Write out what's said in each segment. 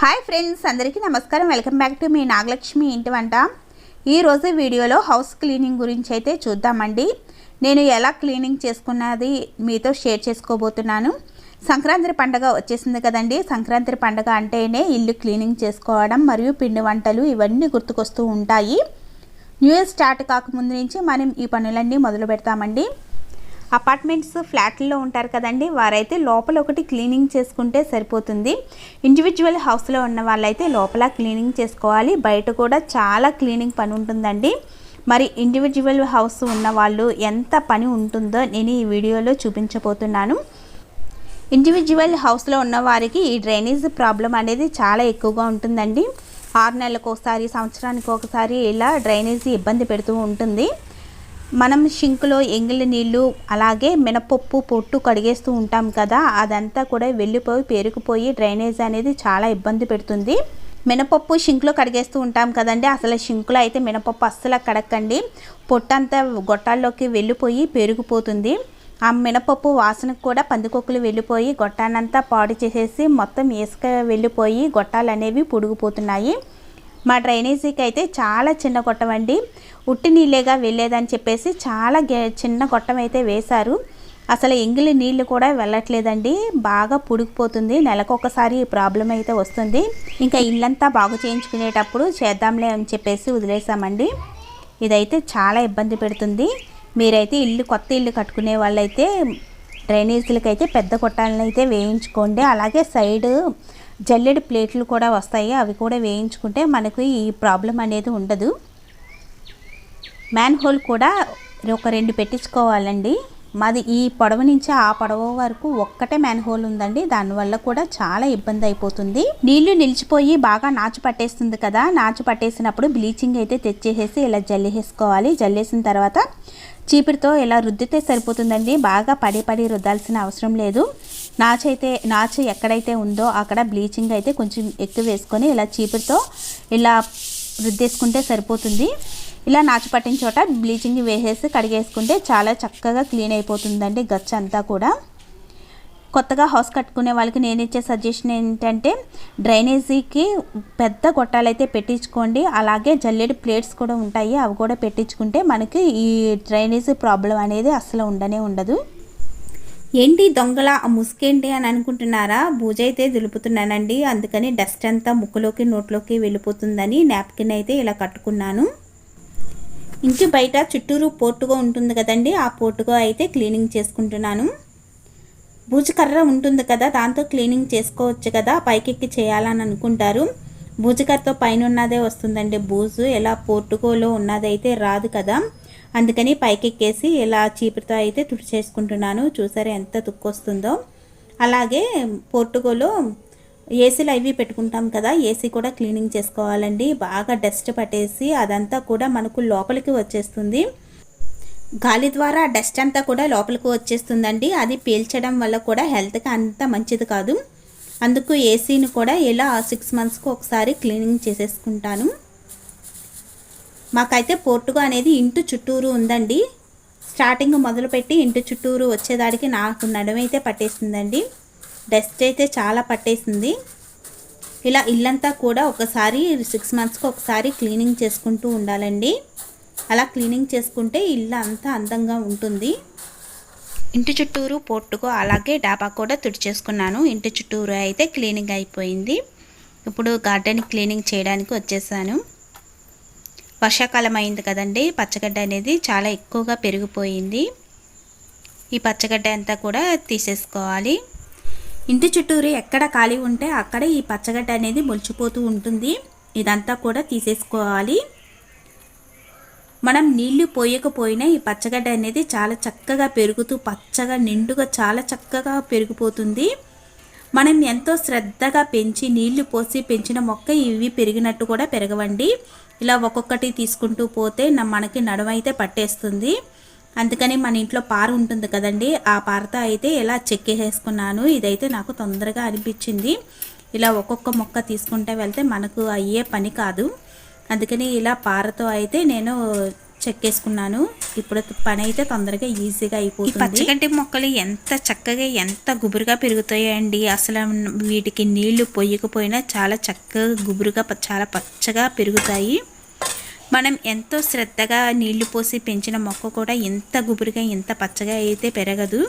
Hi friends అందరికీ నమస్కారం. Welcome back to మీ నాగలక్ష్మి ఇంటి వంట. ఈరోజు వీడియోలో హౌస్ క్లీనింగ్ గురించి అయితే చూద్దామండి. నేను ఎలా క్లీనింగ్ చేసుకున్నది మీతో షేర్ చేసుకోబోతున్నాను. సంక్రాంతి పండగ వచ్చేసింది కదండి. సంక్రాంతి పండగ అంటేనే ఇల్లు క్లీనింగ్ చేసుకోవడం మరియు పిండి వంటలు ఇవన్నీ గుర్తుకొస్తూ ఉంటాయి. న్యూ ఇయర్ స్టార్ట్ కాకముందు నుంచి మనం ఈ పనులన్నీ మొదలు పెడతామండి అపార్ట్మెంట్స్ ఫ్లాట్లలో ఉంటారు కదండి. వారైతే లోపల ఒకటి క్లీనింగ్ చేసుకుంటే సరిపోతుంది. ఇండివిజువల్ హౌస్లో ఉన్న వాళ్ళైతే లోపల క్లీనింగ్ చేసుకోవాలి. బయట కూడా చాలా క్లీనింగ్ పని ఉంటుందండి. మరి ఇండివిజువల్ హౌస్ ఉన్న వాళ్ళు ఎంత పని ఉంటుందో నేను ఈ వీడియోలో చూపించబోతున్నాను. ఇండివిజువల్ హౌస్లో ఉన్న వారికి ఈ డ్రైనేజ్ ప్రాబ్లం అనేది చాలా ఎక్కువగా ఉంటుందండి. ఆరు నెలలకు ఒకసారి సంవత్సరానికి ఒకసారి ఇలా డ్రైనేజీ ఇబ్బంది పెడుతూ ఉంటుంది. మనం షింక్లో ఎంగిలి నీళ్ళు అలాగే మినపప్పు పొట్టు కడిగేస్తూ ఉంటాం కదా అదంతా కూడా వెళ్ళిపోయి పేరుకుపోయి డ్రైనేజ్ అనేది చాలా ఇబ్బంది పెడుతుంది. మినపప్పు షింక్లో కడిగేస్తూ ఉంటాం కదండి అసలు షింక్లో అయితే మినపప్పు అస్సలు కడక్కండి. పొట్టంతా గొట్టాల్లోకి వెళ్ళిపోయి పెరిగిపోతుంది ఆ మినపప్పు వాసనకు కూడా పందికొక్కులు వెళ్ళిపోయి గొట్టానంతా పాడు చేసేసి మొత్తం ఇసుక వెళ్ళిపోయి గొట్టాలు అనేవి పొడిగిపోతున్నాయి. మా డ్రైనేజీకి అయితే చాలా చిన్న గొట్టం అండి ఉట్టి నీళ్ళేగా వెళ్ళేదని చెప్పేసి చాలా చిన్న గొట్టం అయితే వేశారు. అసలు ఎంగిలి నీళ్ళు కూడా వెళ్ళట్లేదండి. బాగా పుడికిపోతుంది. నెలకొకసారి ఈ ప్రాబ్లం అయితే వస్తుంది. ఇంకా ఇల్లంతా బాగు చేయించుకునేటప్పుడు చేద్దాంలే అని చెప్పేసి వదిలేసామండి ఇదైతే చాలా ఇబ్బంది పెడుతుంది. మీరైతే ఇల్లు కొత్త ఇల్లు కట్టుకునే వాళ్ళైతే డ్రైనేజీలకైతే అయితే పెద్ద కొట్టాలను అయితే వేయించుకోండి. అలాగే సైడ్ జల్లెడి ప్లేట్లు కూడా వస్తాయి. అవి కూడా వేయించుకుంటే మనకు ఈ ప్రాబ్లం అనేది ఉండదు. మ్యాన్ హోల్ కూడా ఒక రెండు పెట్టించుకోవాలండి. మాది ఈ పొడవు నుంచి ఆ పొడవ వరకు ఒక్కటే మ్యాన్ హోల్ ఉందండి. దానివల్ల కూడా చాలా ఇబ్బంది అయిపోతుంది. నీళ్ళు నిలిచిపోయి బాగా నాచు పట్టేస్తుంది కదా. నాచు పట్టేసినప్పుడు బ్లీచింగ్ అయితే తెచ్చేసేసి ఇలా జల్లేసుకోవాలి జల్లేసిన తర్వాత చీపురితో ఇలా రుద్దితే సరిపోతుందండి. బాగా పడి పడి రుద్దాల్సిన అవసరం లేదు. నాచు అయితే నాచు ఎక్కడైతే ఉందో అక్కడ బ్లీచింగ్ అయితే కొంచెం ఎక్కువ వేసుకొని ఇలా చీపురితో ఇలా రుద్దేసుకుంటే సరిపోతుంది. ఇలా నాచు పట్టిన చోట బ్లీచింగ్ వేసేసి కడిగేసుకుంటే చాలా చక్కగా క్లీన్ అయిపోతుందండి గచ్చ అంతా కూడా. కొత్తగా హౌస్ కట్టుకునే వాళ్ళకి నేను ఇచ్చే సజెషన్ ఏంటంటే డ్రైనేజీకి పెద్ద గొట్టాలైతే పెట్టించుకోండి. అలాగే జల్లెడి ప్లేట్స్ కూడా ఉంటాయి. అవి కూడా పెట్టించుకుంటే మనకి ఈ డ్రైనేజీ ప్రాబ్లం అనేది అసలు ఉండనే ఉండదు. ఏంటి దొంగల ముసుకేంటి అని అనుకుంటున్నారా? బూజ అయితే దులుపుతున్నానండి. అందుకని డస్ట్ అంతా ముక్కులోకి నోట్లోకి వెళ్ళిపోతుందని నాప్కిన్ అయితే ఇలా కట్టుకున్నాను. ఇంటి బయట చుట్టూరు పోర్టుగా ఉంటుంది కదండి ఆ పోర్టుగా అయితే క్లీనింగ్ చేసుకుంటున్నాను. బూజుకర్ర ఉంటుంది కదా దాంతో క్లీనింగ్ చేసుకోవచ్చు కదా పైకెక్కి చేయాలని అనుకుంటారు. బూజుకర్రతో పైన ఉన్నదే వస్తుందండి బూజు ఎలా పోర్టుకోలో ఉన్నదైతే రాదు కదా. అందుకని పైకెక్కేసి ఇలా చీపురుతో అయితే తుడిచేసుకుంటున్నాను. చూసారా ఎంత తుక్కొస్తుందో అలాగే పోర్టుకోలో ఏసీలు అవి పెట్టుకుంటాం కదా ఏసీ కూడా క్లీనింగ్ చేసుకోవాలండి. బాగా డస్ట్ పట్టేసి అదంతా కూడా మనకు లోపలికి వచ్చేస్తుంది. గాలి ద్వారా డస్ట్ అంతా కూడా లోపలికి వచ్చేస్తుందండి. అది పీల్చడం వల్ల కూడా హెల్త్కి అంత మంచిది కాదు. అందుకు ఏసీని కూడా ఇలా సిక్స్ మంత్స్కి ఒకసారి క్లీనింగ్ చేసేసుకుంటాను. మాకైతే పోర్టుగా అనేది ఇంటి చుట్టూరు ఉందండి. స్టార్టింగ్ మొదలుపెట్టి ఇంటి చుట్టూరు వచ్చేదానికి నాకు నడుమైతే పట్టేసిందండి డస్ట్ అయితే చాలా పట్టేసింది. ఇలా ఇల్లంతా కూడా ఒకసారి సిక్స్ మంత్స్కి ఒకసారి క్లీనింగ్ చేసుకుంటూ ఉండాలండి. అలా క్లీనింగ్ చేసుకుంటే ఇల్లు అంతా అందంగా ఉంటుంది. ఇంటి చుట్టూరు పోర్టుకు అలాగే డాబా కూడా తుడిచేసుకున్నాను. ఇంటి చుట్టూరు అయితే క్లీనింగ్ అయిపోయింది. ఇప్పుడు గార్డెన్ క్లీనింగ్ చేయడానికి వచ్చేసాను. వర్షాకాలం అయింది కదండి. పచ్చగడ్డ అనేది చాలా ఎక్కువగా పెరిగిపోయింది. ఈ పచ్చగడ్డ అంతా కూడా తీసేసుకోవాలి. ఇంటి చుట్టూరు ఎక్కడ ఖాళీ ఉంటే అక్కడ ఈ పచ్చగడ్డ అనేది మొలిచిపోతూ ఉంటుంది. ఇదంతా కూడా తీసేసుకోవాలి. మనం నీళ్ళు పోయకపోయినా ఈ పచ్చగడ్డ అనేది చాలా చక్కగా పెరుగుతూ పచ్చగా నిండుగా చాలా చక్కగా పెరిగిపోతుంది. మనం ఎంతో శ్రద్ధగా పెంచి నీళ్ళు పోసి పెంచిన మొక్క ఇవి పెరిగినట్టు కూడా పెరగవండి. ఇలా ఒక్కొక్కటి తీసుకుంటూ పోతే మనకి నడమైతే పట్టేస్తుంది. అందుకని మన ఇంట్లో పార ఉంటుంది కదండి ఆ పారతో అయితే ఇలా చెక్కేసేసుకున్నాను. ఇదైతే నాకు తొందరగా అనిపించింది. ఇలా ఒక్కొక్క మొక్క తీసుకుంటే వెళ్తే మనకు అయ్యే పని కాదు. అందుకని ఇలా పారతో అయితే నేను చెక్కేసుకున్నాను. ఇప్పుడు పని అయితే తొందరగా ఈజీగా అయిపోతుంది. పచ్చగడ్డి మొక్కలు ఎంత చక్కగా ఎంత గుబురుగా పెరుగుతాయండి. అసలు వీటికి నీళ్ళు పొయ్యకపోయినా చాలా చక్కగా గుబురుగా చాలా పచ్చగా పెరుగుతాయి. మనం ఎంతో శ్రద్ధగా నీళ్ళు పోసి పెంచిన మొక్క కూడా ఎంత గుబురుగా ఎంత పచ్చగా అయితే పెరగదు.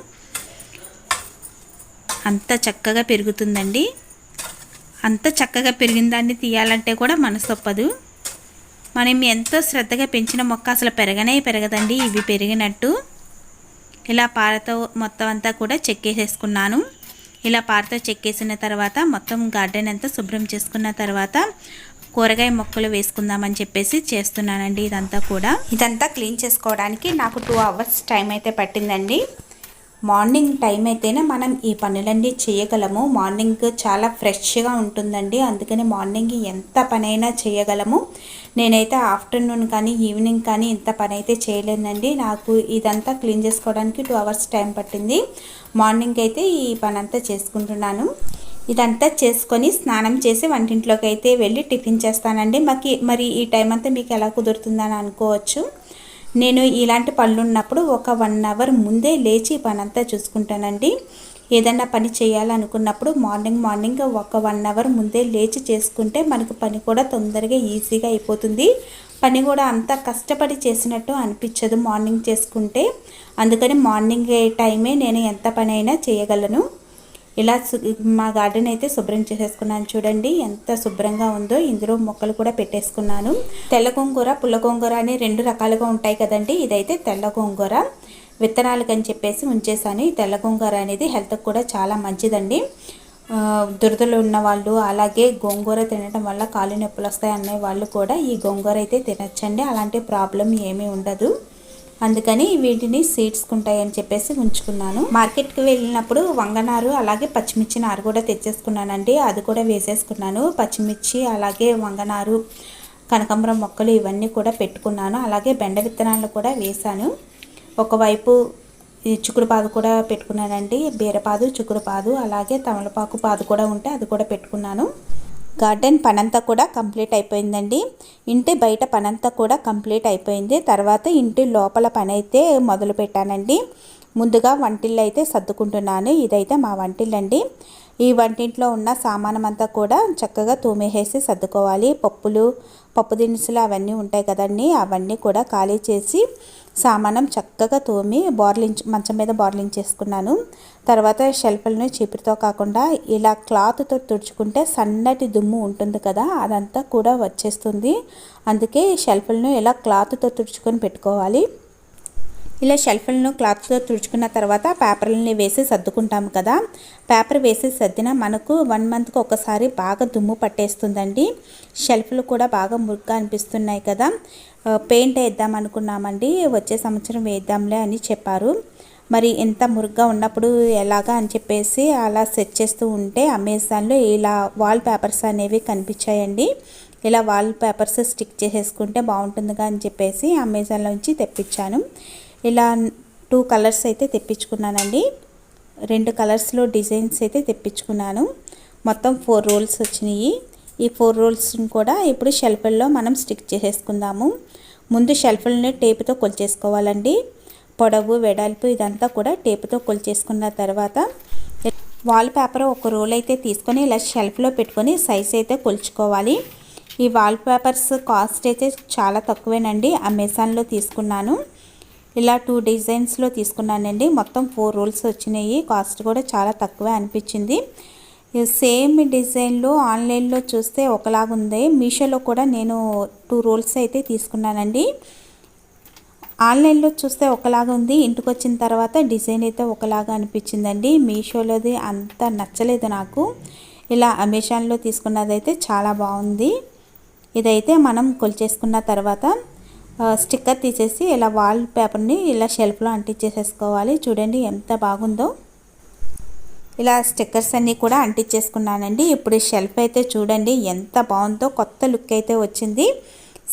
అంత చక్కగా పెరుగుతుందండి. అంత చక్కగా పెరిగిన దాన్ని తీయాలంటే కూడా మనసు తప్పదు మనం ఎంతో శ్రద్ధగా పెంచిన మొక్క అసలు పెరగనే పెరగదండి ఇవి పెరిగినట్టు. ఇలా పారతో మొత్తం అంతా కూడా చెక్కేసేసుకున్నాను. ఇలా పారతో చెక్కేసిన తర్వాత మొత్తం గార్డెన్ అంతా శుభ్రం చేసుకున్న తర్వాత కూరగాయ మొక్కలు వేసుకుందామని చెప్పేసి చేస్తున్నానండి ఇదంతా కూడా. ఇదంతా క్లీన్ చేసుకోవడానికి నాకు టూ అవర్స్ టైం అయితే పట్టిందండి. మార్నింగ్ టైం అయితేనే మనం ఈ పనులన్నీ చేయగలము. మార్నింగ్ చాలా ఫ్రెష్గా ఉంటుందండి. అందుకని మార్నింగ్ ఎంత పనైనా చేయగలము. నేనైతే ఆఫ్టర్నూన్ కానీ ఈవినింగ్ కానీ ఇంత పని అయితే చేయలేనండి. నాకు ఇదంతా క్లీన్ చేసుకోవడానికి టూ అవర్స్ టైం పట్టింది. మార్నింగ్ అయితే ఈ పని అంతా చేసుకుంటున్నాను. ఇదంతా చేసుకొని స్నానం చేసి వంటింట్లోకి అయితే వెళ్ళి టిఫిన్ చేస్తానండి. మాకు మరి ఈ టైం అంతా మీకు ఎలా కుదురుతుందని అనుకోవచ్చు. నేను ఇలాంటి పనులు ఉన్నప్పుడు ఒక వన్ అవర్ ముందే లేచి పని అంతా చూసుకుంటానండి. ఏదన్నా పని చేయాలనుకున్నప్పుడు మార్నింగ్ మార్నింగ్ ఒక వన్ అవర్ ముందే లేచి చేసుకుంటే మనకు పని కూడా తొందరగా ఈజీగా అయిపోతుంది. పని కూడా అంత కష్టపడి చేసినట్టు అనిపించదు మార్నింగ్ చేసుకుంటే. అందుకని మార్నింగ్ టైమే నేను ఎంత పని అయినా చేయగలను. ఇలా మా గార్డెన్ అయితే శుభ్రం చేసేసుకున్నాను చూడండి. ఎంత శుభ్రంగా ఉందో ఇందులో మొక్కలు కూడా పెట్టేసుకున్నాను. తెల్ల గోంగూర పుల్ల గోంగూర అని రెండు రకాలుగా ఉంటాయి కదండి. ఇదైతే తెల్ల గోంగూర. విత్తనాలకు అని చెప్పేసి ఉంచేసాను ఈ తెల్ల గోంగూర అనేది హెల్త్కి కూడా చాలా మంచిదండి. దురదలు ఉన్న వాళ్ళు అలాగే గోంగూర తినడం వల్ల కాలు నొప్పులు వస్తాయి అనే వాళ్ళు కూడా ఈ గోంగూర అయితే తినచ్చండి. అలాంటి ప్రాబ్లం ఏమీ ఉండదు. అందుకని వీటిని సీడ్స్ ఉంటాయని చెప్పేసి ఉంచుకున్నాను. మార్కెట్కి వెళ్ళినప్పుడు వంగనారు అలాగే పచ్చిమిర్చి నారు కూడా తెచ్చేసుకున్నానండి. అది కూడా వేసేసుకున్నాను. పచ్చిమిర్చి అలాగే వంగనారు కనకాంబరం మొక్కలు ఇవన్నీ కూడా పెట్టుకున్నాను. అలాగే బెండ విత్తనాలు కూడా వేశాను. ఒకవైపు ఈ చిక్కుడు పాదు కూడా పెట్టుకున్నానండి. బీరపాదు చిక్కుడు పాదు అలాగే తమలపాకు పాదు కూడా ఉంటే అది కూడా పెట్టుకున్నాను. గార్డెన్ పనంతా కూడా కంప్లీట్ అయిపోయిందండి. ఇంటి బయట పనంతా కూడా కంప్లీట్ అయిపోయింది. తర్వాత ఇంటి లోపల పని అయితే మొదలు పెట్టానండి. ముందుగా వంటిల్లు అయితే సర్దుకుంటున్నాను. ఇదైతే మా వంటిల్లండి ఈ వంటింట్లో ఉన్న సామానం అంతా కూడా చక్కగా తూమేసేసి సర్దుకోవాలి. పప్పులు పప్పు దినుసులు అవన్నీ ఉంటాయి కదండి. అవన్నీ కూడా ఖాళీ చేసి సామానం చక్కగా తోమి బోర్లించి మంచం మీద బోర్లించేసుకున్నాను తర్వాత షెల్ఫ్లను చీపురుతో కాకుండా ఇలా క్లాత్తో తుడుచుకుంటే సన్నటి దుమ్ము ఉంటుంది కదా అదంతా కూడా వచ్చేస్తుంది. అందుకే షెల్ఫ్లను ఇలా క్లాత్తో తుడుచుకొని పెట్టుకోవాలి. ఇలా షెల్ఫ్లను క్లాత్తో తుడుచుకున్న తర్వాత పేపర్లని వేసి సర్దుకుంటాము కదా. పేపర్ వేసి సర్దిన మనకు వన్ మంత్కి ఒకసారి బాగా దుమ్ము పట్టేస్తుందండి. షెల్ఫ్లు కూడా బాగా మురుగ్గా అనిపిస్తున్నాయి కదా. పెయింట్ వేద్దాం అనుకున్నామండి వచ్చే సంవత్సరం వేద్దాంలే అని చెప్పారు. మరి ఎంత మురుగ్గా ఉన్నప్పుడు ఎలాగా అని చెప్పేసి అలా సెట్ చేస్తూ ఉంటే అమెజాన్లో ఇలా వాల్ పేపర్స్ అనేవి కనిపించాయండి. ఇలా వాల్ పేపర్స్ స్టిక్ చేసేసుకుంటే బాగుంటుందిగా అని చెప్పేసి అమెజాన్లో నుంచి తెప్పించాను. ఇలా టూ కలర్స్ అయితే తెప్పించుకున్నానండి. రెండు కలర్స్లో డిజైన్స్ అయితే తెప్పించుకున్నాను. మొత్తం ఫోర్ రోల్స్ వచ్చినాయి. ఈ ఫోర్ రోల్స్ని కూడా ఇప్పుడు షెల్ఫ్ల్లో మనం స్టిక్ చేసేసుకుందాము. ముందు షెల్ఫ్లని టేపుతో కొలిచేసుకోవాలండి. పొడవు వెడల్పు ఇదంతా కూడా టేపుతో కొలిచేసుకున్న తర్వాత వాల్ పేపర్ ఒక రోల్ అయితే తీసుకొని ఇలా షెల్ఫ్లో పెట్టుకొని సైజ్ అయితే కొలుచుకోవాలి. ఈ వాల్ పేపర్స్ కాస్ట్ అయితే చాలా తక్కువేనండి. అమెజాన్లో తీసుకున్నాను. ఇలా టూ డిజైన్స్లో తీసుకున్నానండి. మొత్తం ఫోర్ రోల్స్ వచ్చినాయి. కాస్ట్ కూడా చాలా తక్కువే అనిపించింది. సేమ్ డిజైన్లో ఆన్లైన్లో చూస్తే ఒకలాగా ఉంది. మీషోలో కూడా నేను టూ రోల్స్ అయితే తీసుకున్నానండి. ఆన్లైన్లో చూస్తే ఒకలాగా ఉంది. ఇంటికి వచ్చిన తర్వాత డిజైన్ అయితే ఒకలాగా అనిపించిందండి. మీషోలోది అంత నచ్చలేదు నాకు. ఇలా అమెజాన్లో తీసుకున్నదైతే చాలా బాగుంది. ఇదైతే మనం కొలిచేసుకున్న తర్వాత స్టిక్కర్ తీసేసి ఇలా వాల్ పేపర్ని ఇలా షెల్ఫ్లో అంటించేసేసుకోవాలి. చూడండి ఎంత బాగుందో. ఇలా స్టిక్కర్స్ అన్నీ కూడా అంటించేసుకున్నానండి. ఇప్పుడు షెల్ఫ్ అయితే చూడండి ఎంత బాగుందో కొత్త లుక్ అయితే వచ్చింది.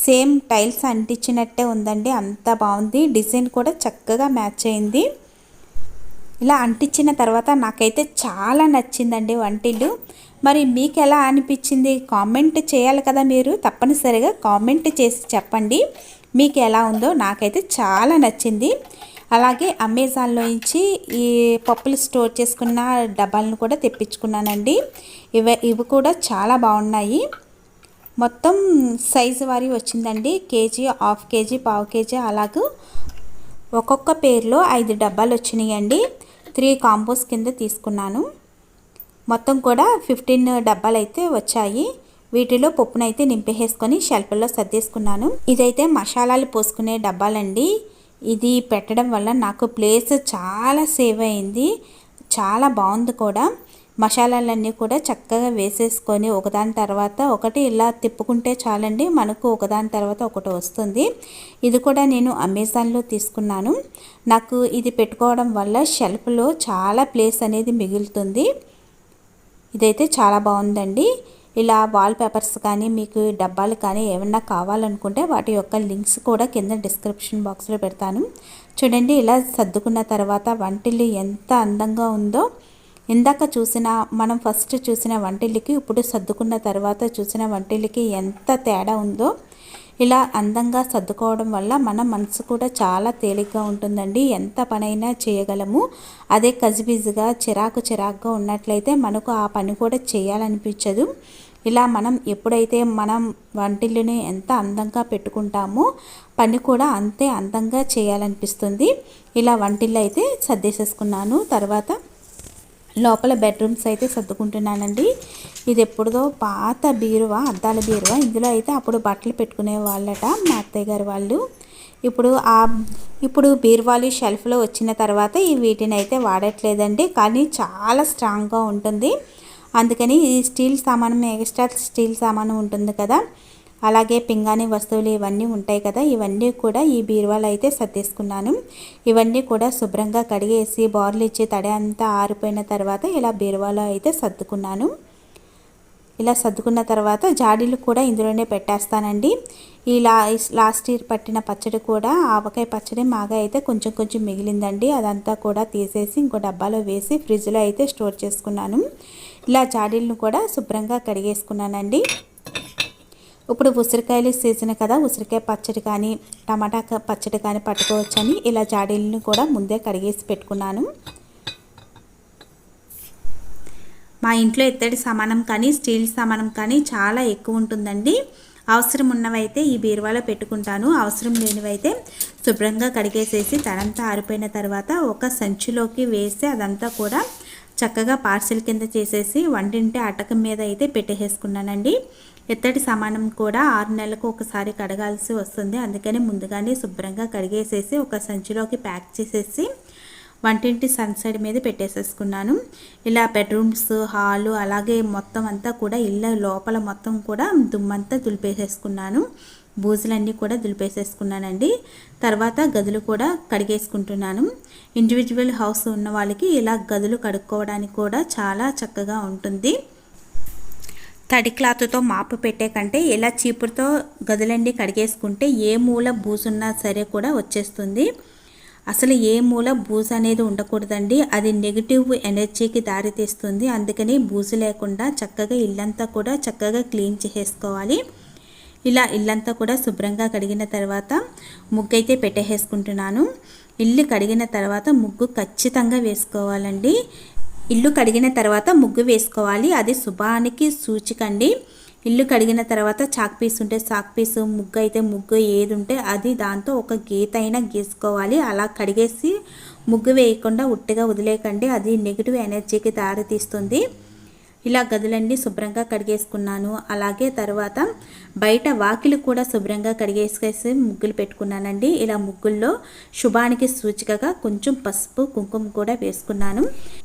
సేమ్ టైల్స్ అంటించినట్టే ఉందండి అంత బాగుంది. డిజైన్ కూడా చక్కగా మ్యాచ్ అయింది. ఇలా అంటించిన తర్వాత నాకైతే చాలా నచ్చిందండి వంటిల్లు. మరి మీకు ఎలా అనిపించింది? కామెంట్ చేయాలి కదా మీరు. తప్పనిసరిగా కామెంట్ చేసి చెప్పండి. మీకు ఎలా ఉందో నాకైతే చాలా నచ్చింది. అలాగే అమెజాన్లో నుంచి ఈ పప్పులు స్టోర్ చేసుకున్న డబ్బాలను కూడా తెప్పించుకున్నానండి. ఇవి ఇవి కూడా చాలా బాగున్నాయి. మొత్తం సైజు వారి వచ్చిందండి. కేజీ హాఫ్ కేజీ పావు కేజీ అలాగూ ఒక్కొక్క పేరులో ఐదు డబ్బాలు వచ్చినాయండి. త్రీ కాంబోస్ కింద తీసుకున్నాను. మొత్తం కూడా ఫిఫ్టీన్ డబ్బాలు అయితే వచ్చాయి. వీటిలో పప్పునైతే నింపేసుకొని షెల్ఫ్లో సర్దేసుకున్నాను. ఇదైతే మసాలాలు పోసుకునే డబ్బాలండి. ఇది పెట్టడం వల్ల నాకు ప్లేస్ చాలా సేవ్ అయింది. చాలా బాగుంది కూడా. మసాలాలన్నీ కూడా చక్కగా వేసేసుకొని ఒకదాని తర్వాత ఒకటి ఇలా తిప్పుకుంటే చాలండి. మనకు ఒకదాని తర్వాత ఒకటి వస్తుంది. ఇది కూడా నేను అమెజాన్లో తీసుకున్నాను. నాకు ఇది పెట్టుకోవడం వల్ల షెల్ఫ్లో చాలా ప్లేస్ అనేది మిగులుతుంది. ఇదైతే చాలా బాగుందండి. ఇలా వాల్ పేపర్స్ కానీ మీకు డబ్బాలు కానీ ఏమన్నా కావాలనుకుంటే వాటి యొక్క లింక్స్ కూడా కింద డిస్క్రిప్షన్ బాక్స్లో పెడతాను. చూడండి ఇలా సర్దుకున్న తర్వాత వంటిల్లు ఎంత అందంగా ఉందో. ఇందాక చూసిన మనం ఫస్ట్ చూసిన వంటిల్లికి ఇప్పుడు సర్దుకున్న తర్వాత చూసిన వంటిల్లికి ఎంత తేడా ఉందో. ఇలా అందంగా సర్దుకోవడం వల్ల మన మనసు కూడా చాలా తేలిగ్గా ఉంటుందండి. ఎంత పనైనా చేయగలము. అదే కజిబిజిగా చిరాకు చిరాకుగా ఉన్నట్లయితే మనకు ఆ పని కూడా చేయాలనిపించదు. ఇలా మనం ఎప్పుడైతే మనం వంటిల్లుని ఎంత అందంగా పెట్టుకుంటామో పని కూడా అంతే అందంగా చేయాలనిపిస్తుంది. ఇలా వంటిల్లు అయితే సర్దేసేసుకున్నాను. తర్వాత లోపల బెడ్రూమ్స్ అయితే సర్దుకుంటున్నానండి. ఇది ఎప్పుడుదో పాత బీరువా అద్దాల బీరువా? ఇందులో అయితే అప్పుడు బట్టలు పెట్టుకునే వాళ్ళట మా అత్తయ్య గారు వాళ్ళు. ఇప్పుడు ఆ ఇప్పుడు బీరువాలు షెల్ఫ్లో వచ్చిన తర్వాత ఈ వీటిని అయితే వాడట్లేదండి. కానీ చాలా స్ట్రాంగ్గా ఉంటుంది. అందుకని ఈ స్టీల్ సామాను ఎక్స్ట్రా స్టీల్ సామాను ఉంటుంది కదా. అలాగే పింగాణి వస్తువులు ఇవన్నీ ఉంటాయి కదా. ఇవన్నీ కూడా ఈ బీరువాలు అయితే సర్దేసుకున్నాను. ఇవన్నీ కూడా శుభ్రంగా కడిగేసి బార్లు ఇచ్చి తడి అంతా ఆరిపోయిన తర్వాత ఇలా బీరువాలో అయితే సర్దుకున్నాను. ఇలా సర్దుకున్న తర్వాత జాడీలు కూడా ఇందులోనే పెట్టేస్తానండి. ఈ లా లాస్ట్ ఇయర్ పట్టిన పచ్చడి కూడా ఆవకాయ పచ్చడి మాగా అయితే కొంచెం కొంచెం మిగిలిందండి. అదంతా కూడా తీసేసి ఇంకో డబ్బాలో వేసి ఫ్రిడ్జ్లో అయితే స్టోర్ చేసుకున్నాను. ఇలా జాడీలను కూడా శుభ్రంగా కడిగేసుకున్నానండి. ఇప్పుడు ఉసిరికాయలు సీజన్ కదా ఉసిరికాయ పచ్చడి కానీ టమాటా పచ్చడి కానీ పట్టుకోవచ్చని ఇలా జాడీలను కూడా ముందే కడిగేసి పెట్టుకున్నాను. మా ఇంట్లో ఇత్తడి సమానం కానీ స్టీల్ సమానం కానీ చాలా ఎక్కువ ఉంటుందండి. అవసరం ఉన్నవైతే ఈ బీరువాలో పెట్టుకుంటాను. అవసరం లేనివైతే శుభ్రంగా కడిగేసేసి తనంతా ఆరిపోయిన తర్వాత ఒక సంచిలోకి వేసి అదంతా కూడా చక్కగా పార్సిల్ కింద చేసేసి వంటింటి అటకం మీద అయితే పెట్టేసుకున్నానండి ఎత్తటి సమానం కూడా ఆరు నెలలకు ఒకసారి కడగాల్సి వస్తుంది. అందుకని ముందుగానే శుభ్రంగా కడిగేసేసి ఒక సంచిలోకి ప్యాక్ చేసేసి వంటింటి సన్సైడ్ మీద పెట్టేసేసుకున్నాను. ఇలా బెడ్రూమ్స్ హాలు అలాగే మొత్తం అంతా కూడా ఇళ్ళ లోపల మొత్తం కూడా దుమ్మంతా దులిపేసేసుకున్నాను. బూజులన్నీ కూడా దులిపేసేసుకున్నానండి. తర్వాత గదులు కూడా కడిగేసుకుంటున్నాను. ఇండివిజువల్ హౌస్ ఉన్న వాళ్ళకి ఇలా గదులు కడుక్కోవడానికి కూడా చాలా చక్కగా ఉంటుంది. తడి క్లాత్తో మాపు పెట్టే కంటే ఇలా చీపురుతో గదులన్నీ కడిగేసుకుంటే ఏ మూల బూజున్నా సరే కూడా వచ్చేస్తుంది. అసలు ఏ మూల బూజు అనేది ఉండకూడదండి. అది నెగిటివ్ ఎనర్జీకి దారితీస్తుంది అందుకని బూజు లేకుండా చక్కగా ఇల్లంతా కూడా చక్కగా క్లీన్ చేసేసుకోవాలి. ఇలా ఇల్లంతా కూడా శుభ్రంగా కడిగిన తర్వాత ముగ్గు అయితే పెట్టేసుకుంటున్నాను ఇల్లు కడిగిన తర్వాత ముగ్గు ఖచ్చితంగా వేసుకోవాలండి. ఇల్లు కడిగిన తర్వాత ముగ్గు వేసుకోవాలి. అది శుభానికి సూచికండి. ఇల్లు కడిగిన తర్వాత చాక్ పీస్ ఉంటే చాక్ పీసు ముగ్గు అయితే ముగ్గు ఏది ఉంటే అది దాంతో ఒక గీత అయినా గీసుకోవాలి. అలా కడిగేసి ముగ్గు వేయకుండా ఉట్టిగా వదిలేకండి. అది నెగిటివ్ ఎనర్జీకి దారితీస్తుంది. ఇలా గదులన్నీ శుభ్రంగా కడిగేసుకున్నాను. అలాగే తర్వాత బయట వాకిలు కూడా శుభ్రంగా కడిగేసేసి ముగ్గులు పెట్టుకున్నానండి. ఇలా ముగ్గుల్లో శుభానికి సూచికగా కొంచెం పసుపు కుంకుమ కూడా వేసుకున్నాను.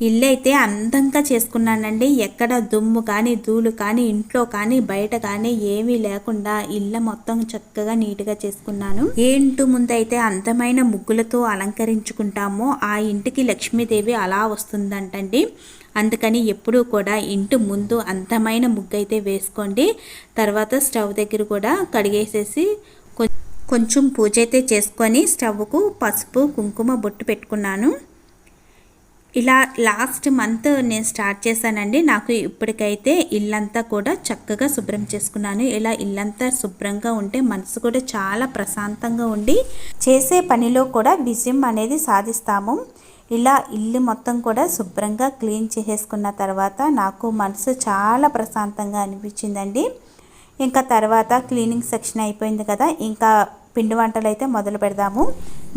ఇల్లు అయితే అందంగా చేసుకున్నానండి. ఎక్కడ దుమ్ము కానీ ధూళు కానీ ఇంట్లో కానీ బయట కానీ ఏమీ లేకుండా ఇల్లు మొత్తం చక్కగా నీట్గా చేసుకున్నాను. ఏ ఇంటి ముందు అయితే అందమైన ముగ్గులతో అలంకరించుకుంటామో ఆ ఇంటికి లక్ష్మీదేవి అలా వస్తుందంటండి. అందుకని ఎప్పుడూ కూడా ఇంటి ముందు అందమైన ముగ్గు అయితే వేసుకోండి. తర్వాత స్టవ్ దగ్గర కూడా కడిగేసేసి కొంచెం పూజ అయితే చేసుకొని స్టవ్కు పసుపు కుంకుమ బొట్టు పెట్టుకున్నాను. ఇలా లాస్ట్ మంత్ నేను స్టార్ట్ చేశానండి. నాకు ఇప్పటికైతే ఇల్లంతా కూడా చక్కగా శుభ్రం చేసుకున్నాను. ఇలా ఇల్లంతా శుభ్రంగా ఉంటే మనసు కూడా చాలా ప్రశాంతంగా ఉండి చేసే పనిలో కూడా విజయం అనేది సాధిస్తాము. ఇలా ఇల్లు మొత్తం కూడా శుభ్రంగా క్లీన్ చేసేసుకున్న తర్వాత నాకు మనసు చాలా ప్రశాంతంగా అనిపించిందండి. ఇంకా తర్వాత క్లీనింగ్ సెక్షన్ అయిపోయింది కదా ఇంకా పిండి వంటలు అయితే మొదలు పెడదాము.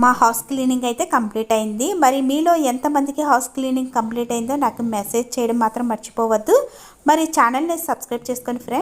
మా హౌస్ క్లీనింగ్ అయితే కంప్లీట్ అయింది. మరి మీలో ఎంతమందికి హౌస్ క్లీనింగ్ కంప్లీట్ అయిందో నాకు మెసేజ్ చేయడం మాత్రం మర్చిపోవద్దు. మరి ఛానల్ని సబ్స్క్రైబ్ చేసుకొని ఫ్రెండ్స్